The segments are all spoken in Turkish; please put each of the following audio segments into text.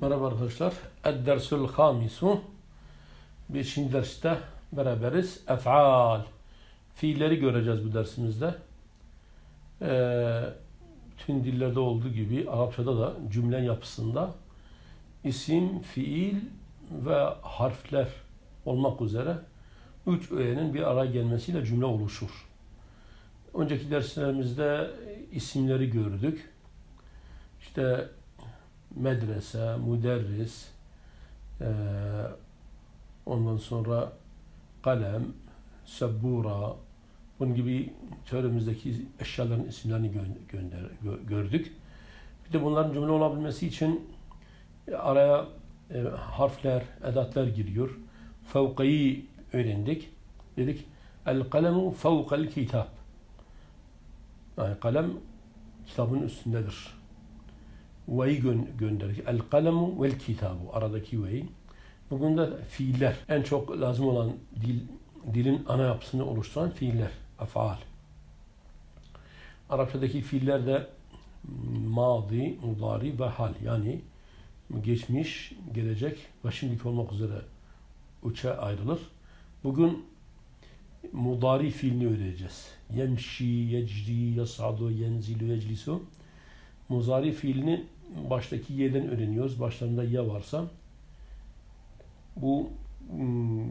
Merhaba arkadaşlar. Ed-Dersul Hamisu. Beşinci derste beraberiz. Ef'al. Fiilleri göreceğiz bu dersimizde. Ee, tüm dillerde olduğu gibi Arapçada da cümle yapısında isim, fiil ve harfler olmak üzere üç öğenin bir araya gelmesiyle cümle oluşur. Önceki derslerimizde isimleri gördük. İşte medrese, müderris, eee, ondan sonra kalem, sebbura, bunun gibi çevremizdeki eşyaların isimlerini gö- gönder, gö- gördük. Bir de bunların cümle olabilmesi için e, araya e, harfler, edatlar giriyor. Fevkayı öğrendik. Dedik el kalemu fevkal kitap. Yani kalem kitabın üstündedir ve'yi gö-. El kalemu vel kitabu aradaki ve'yi. Bugün de fiiller en çok lazım olan dil dilin ana yapısını oluşturan fiiller, afal. Arapçadaki fiiller de madi, mudari ve hal yani geçmiş, gelecek ve şimdiki olmak üzere üçe ayrılır. Bugün mudari fiilini öğreneceğiz. Yemşi, yecri, yasadu, yenzilu, yeclisu. Muzari fiilini baştaki y'den öğreniyoruz. Başlarında ya varsa bu hmm,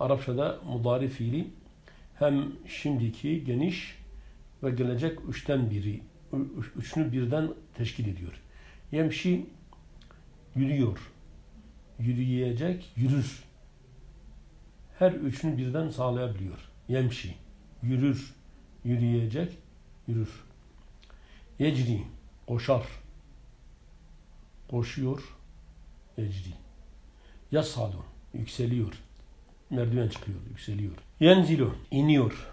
Arapçada mudari fiili hem şimdiki geniş ve gelecek üçten biri üç- üçünü birden teşkil ediyor. Yemşi yürüyor. Yürüyecek, yürür. Her üçünü birden sağlayabiliyor. Yemşi yürür, yürüyecek, yürür. Yecri koşar. Koşuyor. Ecri. Yasadu. Yükseliyor. Merdiven çıkıyor. Yükseliyor. Yenzilu. iniyor.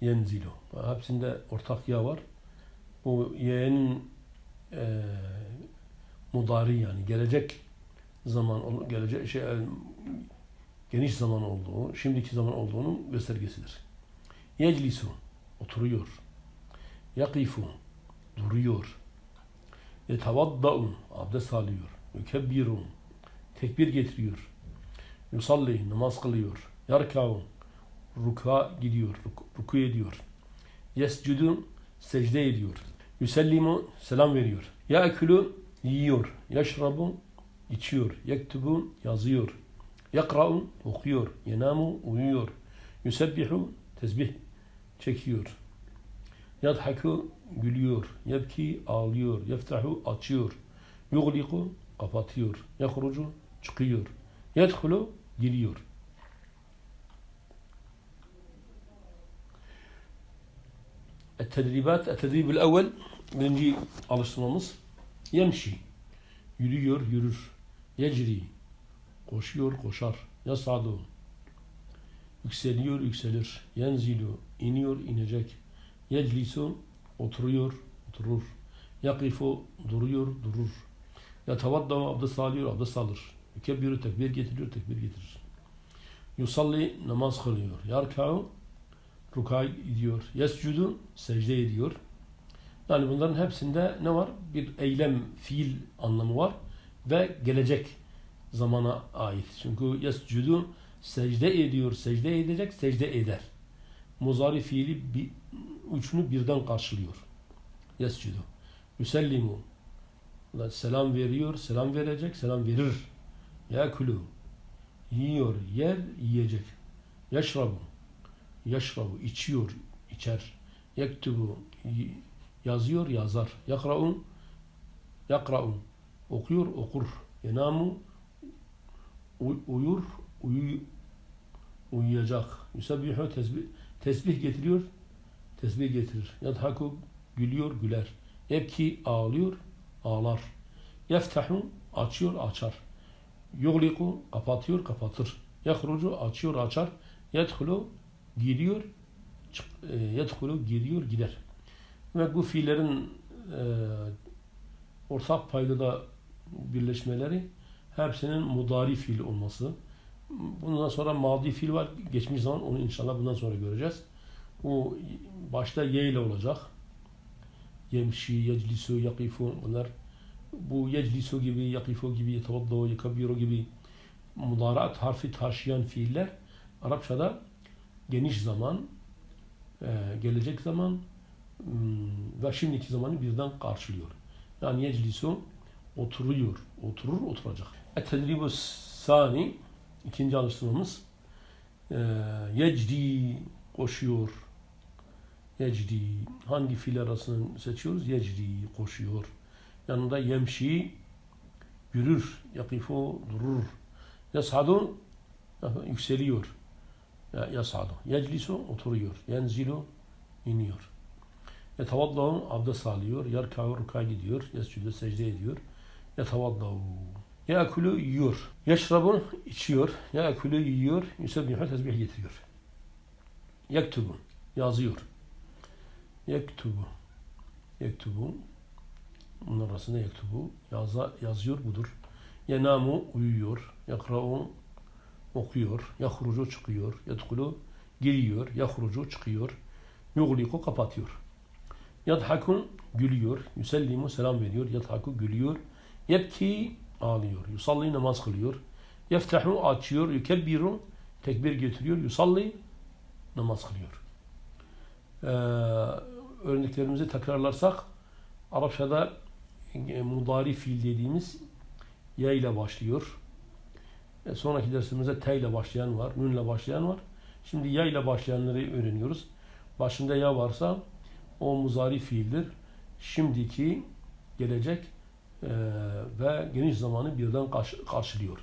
Yenzilu. Hepsinde ortak ya var. Bu yeğenin e, mudari yani gelecek zaman gelecek şey e, geniş zaman olduğu, şimdiki zaman olduğunun göstergesidir. Yeclisu oturuyor. Yakifu duruyor. Yetavadda'un abdest alıyor. Yükebbirun tekbir getiriyor. Yusalli namaz kılıyor. Yarka'un ruka gidiyor. Ruku, ruku ediyor. Yescudun secde ediyor. Yusellimu selam veriyor. Ya'kulu yiyor. Yeşrabu içiyor. Yektubun yazıyor. Yakra'un okuyor. Yenamu uyuyor. Yusebbihu tesbih çekiyor. Yadhaku gülüyor. Yebki ağlıyor. Yeftahu açıyor. Yugliku kapatıyor. Yahrucu çıkıyor. Yedhulu giriyor. التدريبات التدريب الأول birinci alıştırmamız yemşi yürüyor yürür yecri koşuyor koşar yasadu yükseliyor yükselir yenzilu iniyor inecek yeclisu oturuyor oturur. Yakifu duruyor durur. Yatavadda abdest alıyor abdest alır. Yükebbiru tekbir getiriyor tekbir getirir. Yusalli namaz kılıyor. Yarka'u ruka ediyor. Yescudu secde ediyor. Yani bunların hepsinde ne var? Bir eylem, fiil anlamı var ve gelecek zamana ait. Çünkü yescudu secde ediyor, secde edecek, secde eder. Muzari fiili bir, üçünü birden karşılıyor. Yescudu. Yüsellimu. Selam veriyor, selam verecek, selam verir. Yakulu. Yiyor, yer, yiyecek. Yeşrabu. Yeşrabu, içiyor, içer. Yektubu, yazıyor, yazar. Yakraun, yakraun. Okuyor, okur. Yenamu, uy- uyur, uyu, uyuyacak. Yusabbihu tesbih, tesbih getiriyor, tesbih getirir. Yadhaku, gülüyor, güler. Ebki, ağlıyor, ağlar. Yeftahu, açıyor, açar. Yugliku, kapatıyor, kapatır. Yahrucu, açıyor, açar. Yedhulu, giriyor, e, yedhulu, giriyor, gider. Ve bu fiillerin e, ortak paydada birleşmeleri hepsinin mudari fiil olması. Bundan sonra madi fiil var. Geçmiş zaman onu inşallah bundan sonra göreceğiz. Bu başta ye ile olacak. Yemşi, yeclisu, yakifu bunlar bu yeclisu gibi, yakifu gibi, yetevaddu, yekabbiru gibi mudarat harfi taşıyan fiiller Arapçada geniş zaman, e, gelecek zaman hmm, ve şimdiki zamanı birden karşılıyor. Yani yeclisu oturuyor, oturur, oturacak. Et-tedribu sani ikinci alıştırmamız e, yecdi koşuyor. Yecdi hangi fiil arasını seçiyoruz? Yecdi koşuyor. Yanında yemşi yürür, yakifu durur. Yashadu yükseliyor. Ya, yashadu. Yeclisu oturuyor. Yenzilu iniyor. Yetevaddahu abdest alıyor. Yarka'u ruka gidiyor. Yescudu secde ediyor. Yetevaddahu. Yakulu yiyor. Yeşrabu içiyor. Yakulu yiyor. Yusebbihu tesbih getiriyor. Yektubu yazıyor. Yektubu. Yektubu. Bunun arasında yektubu. Yaza, yazıyor budur. Yenamu uyuyor. Yakra'u okuyor. Yahrucu çıkıyor. Yedkulu giriyor. Yahrucu çıkıyor. Yugliku kapatıyor. Yadhakun gülüyor. Yüsellimu selam veriyor. Yadhaku gülüyor. Yebki ağlıyor. Yusalli namaz kılıyor. Yeftahu açıyor. Yukebbiru tekbir getiriyor. Yusalli namaz kılıyor. Ee, örneklerimizi tekrarlarsak Arapçada e, mudari fiil dediğimiz ya ile başlıyor. E, sonraki dersimizde T ile başlayan var, Nun ile başlayan var. Şimdi ya ile başlayanları öğreniyoruz. Başında ya varsa o muzari fiildir. Şimdiki gelecek e, ve geniş zamanı birden karşı, karşılıyor.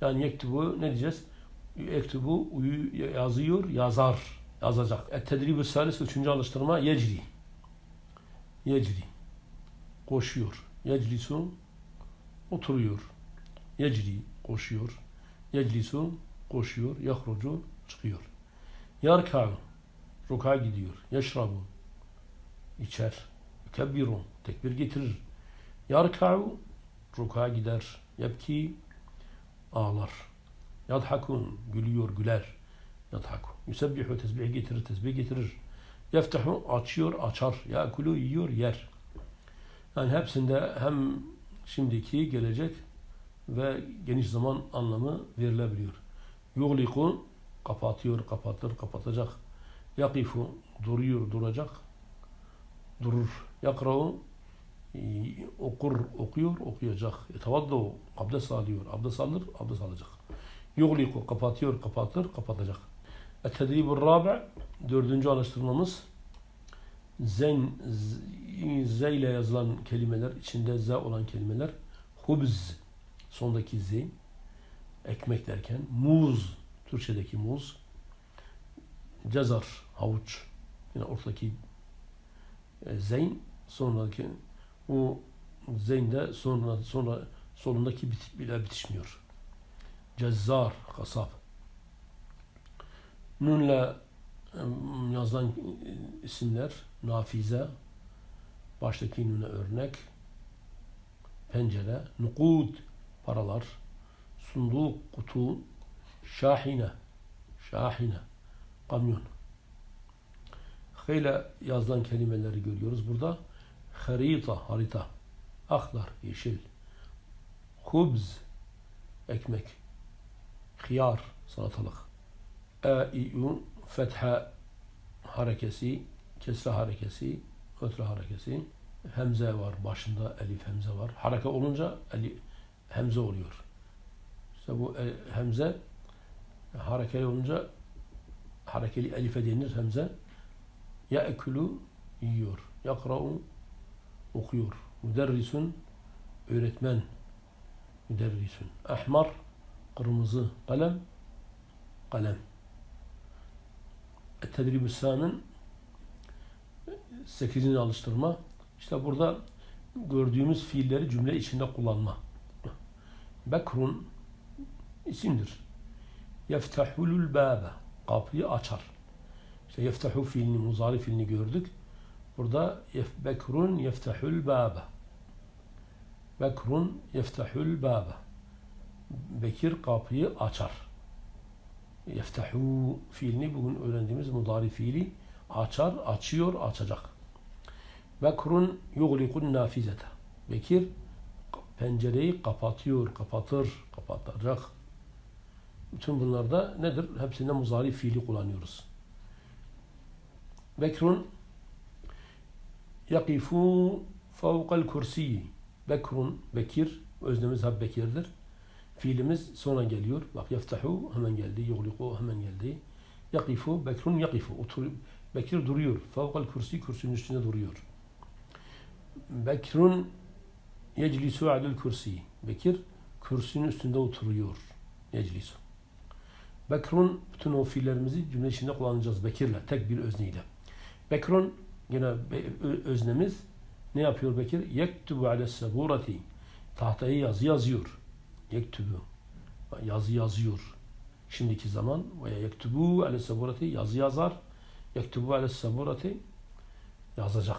Yani yektubu ne diyeceğiz? Yektubu uyu, yazıyor, yazar, yazacak. Et-tedribü salis, üçüncü alıştırma yecri. Yecri. Koşuyor. Yecrisu oturuyor. Yecri koşuyor. Yeclisu koşuyor. Yahrucu çıkıyor. Yarka'u ruka gidiyor. Yeşrabu içer. Yukebbiru tekbir getirir. Yarka'u ruka gider. Yebki ağlar. Yadhakun gülüyor, güler. Yadhaku. Yusebbihu tesbih getirir, tesbih getirir. Yeftehu açıyor, açar. Yakulu yiyor, yer. Yani hepsinde hem şimdiki, gelecek ve geniş zaman anlamı verilebiliyor. Yugliku kapatıyor, kapatır, kapatacak. Yakifu duruyor, duracak. Durur. Yakra'u okur, okuyor, okuyacak. Yetevaddu abdest alıyor, abdest alır, abdest alacak. Yugliku kapatıyor, kapatır, kapatacak. Et-tedribur rabi dördüncü alıştırmamız zen z ile yazılan kelimeler içinde z olan kelimeler. Hubz sondaki z ekmek derken muz Türkçedeki muz. Cezar havuç. Yine ortadaki e, zeyn sonraki o zeynde sonra sonra solundaki bit, bile bitişmiyor. Cezzar kasap Nunla yazılan isimler nafize, baştaki nuna örnek, pencere, nukud, paralar, sunduk, kutu, şahine, şahine, kamyon. Hele yazılan kelimeleri görüyoruz burada. Harita, harita, aklar, yeşil, hubz, ekmek, hıyar, salatalık, e-i-u fetha harekesi, kesre harekesi, ötre harekesi. Hemze var, başında elif hemze var. Hareke olunca eli, hemze oluyor. İşte bu e, hemze harekeli olunca harekeli elife denir hemze. Ya ekulu yiyor. Yakra'u okuyor. Müderrisun öğretmen. Müderrisun. Ahmar kırmızı kalem kalem. Tedrib-ü Sa'nın 8. alıştırma. İşte burada gördüğümüz fiilleri cümle içinde kullanma. Bekrun isimdir. Yeftahulul bâbe kapıyı açar. İşte yeftahu fiilini, muzari fiilini gördük. Burada bekrun yeftahul bâbe. Bekrun yeftahul bâbe. Bekir kapıyı açar yeftehu fiilini bugün öğrendiğimiz mudari fiili açar, açıyor, açacak. Bekrun yuglikun nafizete. Bekir pencereyi kapatıyor, kapatır, kapatacak. Bütün bunlarda nedir? Hepsinde muzari fiili kullanıyoruz. Bekrun yakifu fevkal kursiyi. Bekrun, bekir, öznemiz hep bekirdir. Fiilimiz sonra geliyor. Bak yeftahu hemen geldi, yugliku hemen geldi. Yakifu, bekrun yakifu. Otur, bekir duruyor. Fevkal kursi, kürsünün üstünde duruyor. Bekrun yeclisu alel kursi. Bekir, kürsünün üstünde oturuyor. Yeclisu. Bekrun, bütün o fiillerimizi cümle içinde kullanacağız. Bekirle, tek bir özneyle. Bekrun, yine öznemiz ne yapıyor Bekir? Yektubu ale seburati. Tahtaya yazı yazıyor. Yektubu. Yazı yazıyor. Şimdiki zaman veya yektubu ale yazı yazar. Yektubu ale seburati yazacak.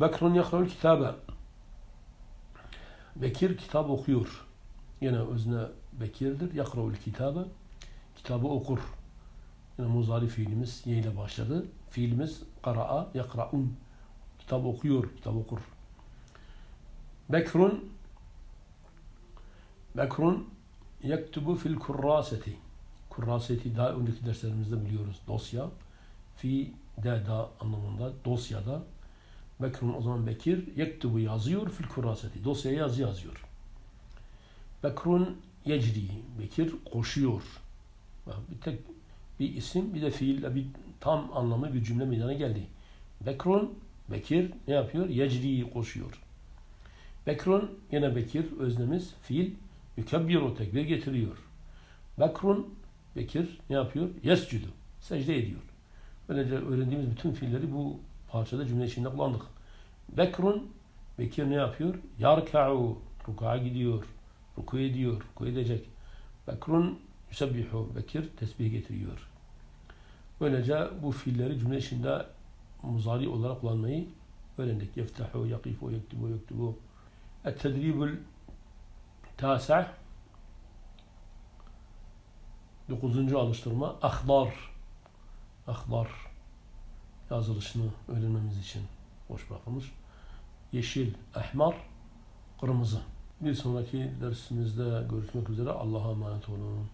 Bekrun yakra'ul kitabe. Bekir kitap okuyor. Yine özne Bekir'dir. Yakra'ul kitabe. Kitabı okur. Yine muzari fiilimiz ye ile başladı. Fiilimiz kara'a, yakra'un. Kitap okuyor, kitap okur. Bekrun Bekrun yektubu fil kurraseti. Kurraseti daha önceki derslerimizde biliyoruz. Dosya. Fi de da anlamında dosyada. Bekrun o zaman Bekir yektubu yazıyor fil kurraseti. Dosyaya yazı yazıyor. Bekrun yecri. Bekir koşuyor. Bir tek bir isim bir de fiil bir tam anlamı bir cümle meydana geldi. Bekrun Bekir ne yapıyor? Yecri koşuyor. Bekrun yine Bekir öznemiz fiil yükebbiru tekbir getiriyor. Bekrun Bekir ne yapıyor? Yescudu. Secde ediyor. Böylece öğrendiğimiz bütün fiilleri bu parçada cümle içinde kullandık. Bekrun Bekir ne yapıyor? Yarka'u ruku'a gidiyor. Ruku ediyor. Ruku edecek. Bekrun Yusebbihu Bekir tesbih getiriyor. Böylece bu fiilleri cümle içinde muzari olarak kullanmayı öğrendik. Yeftahu, yakifu, yektubu, yektubu. Et-tedribul tasa Dokuzuncu alıştırma ahdar. Ahdar yazılışını öğrenmemiz için boş bırakılmış. Yeşil, ahmar, kırmızı. Bir sonraki dersimizde görüşmek üzere. Allah'a emanet olun.